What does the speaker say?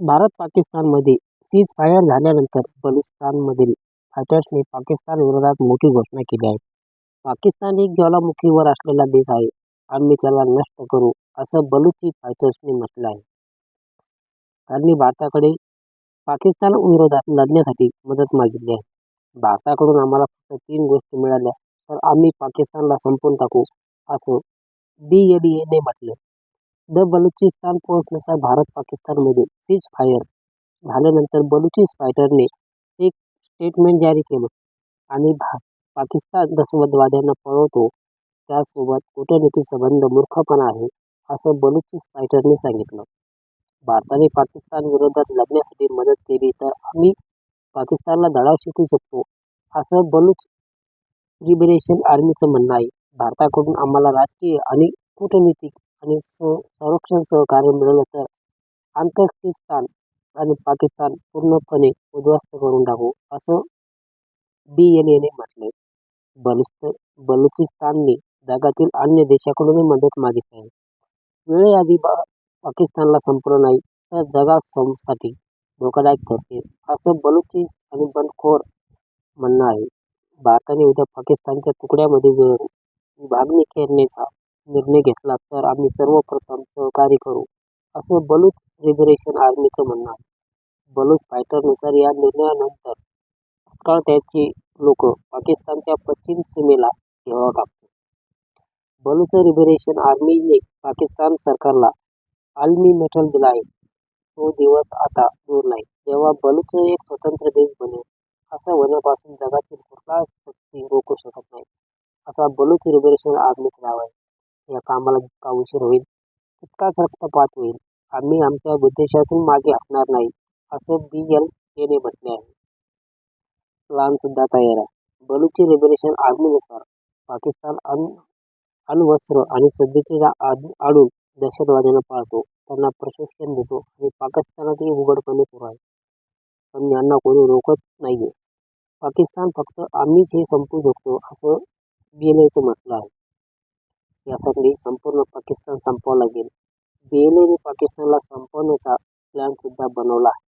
भारत पाकिस्तानमध्ये cease fire झाल्यानंतर बलुचिस्तानमधील फायटर्सने पाकिस्तान विरोधात मोठी घोषणा केली आहे. पाकिस्तान एक ज्वालामुखीवर असलेला देश आहे. आम्ही त्याला नष्ट करू असं बलुची फायटर्सने म्हटलं आहे. त्यांनी भारताकडे पाकिस्तान विरोधात लढण्यासाठी मदत मागितली आहे. भारताकडून आम्हाला फक्त तीन गोष्टी मिळाल्या तर आम्ही पाकिस्तानला संपवून टाकू असं डी एने म्हटलं. द बलुचिस्तान पोस्टनुसार भारत पाकिस्तानमध्ये सीज फायर झाल्यानंतर बलुची फायटरने एक स्टेटमेंट जारी केलं आणि भा पाकिस्तान दहशतवाद्यांना पळवतो त्यासोबत कूटनीतिक संबंध मूर्खपणा आहे असं बलुची फायटरने सांगितलं. भारताने पाकिस्तानविरोधात लढण्यासाठी मदत केली तर आम्ही पाकिस्तानला धडा शिकवू शकतो असं बलुच लिबरेशन आर्मीचं म्हणणं आहे. भारताकडून आम्हाला राजकीय आणि कूटनीतिक आणि संरक्षण सहकार्य मिळालं तर ताजिकिस्तान आणि पाकिस्तान पूर्णपणे उद्ध्वस्त करून टाकू असं बी एन एने म्हटले बलुस्त बलुचिस्तानने जगातील अन्य देशाकडूनही मदत मागितली आहे. वेळेआधी पाकिस्तानला संपलं नाही तर जगासाठी धोकादायक ठरते असं बलुचिस्त आणि बंडखोर म्हणणं आहे. भारताने उद्या पाकिस्तानच्या तुकड्यामध्ये विभागणी करण्याचा निर्णय घेतला तर आम्ही सर्वप्रथम सहकार्य करू असं बलूच लिबरेशन आर्मीचं म्हणणं आहे. बलूच फायटरनुसार या निर्णयानंतर तत्काळ त्याची लोक पाकिस्तानच्या पश्चिम सीमेला घेवा टाकतो बलूच लिबरेशन आर्मीने पाकिस्तान सरकारला आलमी मेटल दिला आहे. तो दिवस आता दूर नाही जेव्हा बलूच एक स्वतंत्र देश बनेल. असं होण्यापासून जगातील कुठलाच शक्ती रोखू शकत नाही असा बलूच लिबरेशन आर्मीचा दावा आहे. या कामाला जितका उशीर होईल तितकाच रक्तपात होईल. आम्ही आमच्या उद्देशातून मागे हटणार नाही असं बी एल एने म्हटले आहे. प्लान तयार आहे. बलुची लिबरेशन आर्मीनुसार पाकिस्तान अन अण्वस्त्र आणि सदिच्छा आडून दहशतवाद्यांना पाळतो, त्यांना प्रशिक्षण देतो आणि पाकिस्तानातही उघडपणे सुरू आहे. पण यांना कोणी रोखत आहे पाकिस्तान फक्त आम्हीच हे संपू शकतो असं बी एन एचं म्हटलं आहे. यासाठी संपूर्ण पाकिस्तान संपवावं लागेल. एने पाकिस्तानला संपवण्याचा प्लॅनसुद्धा बनवला आहे.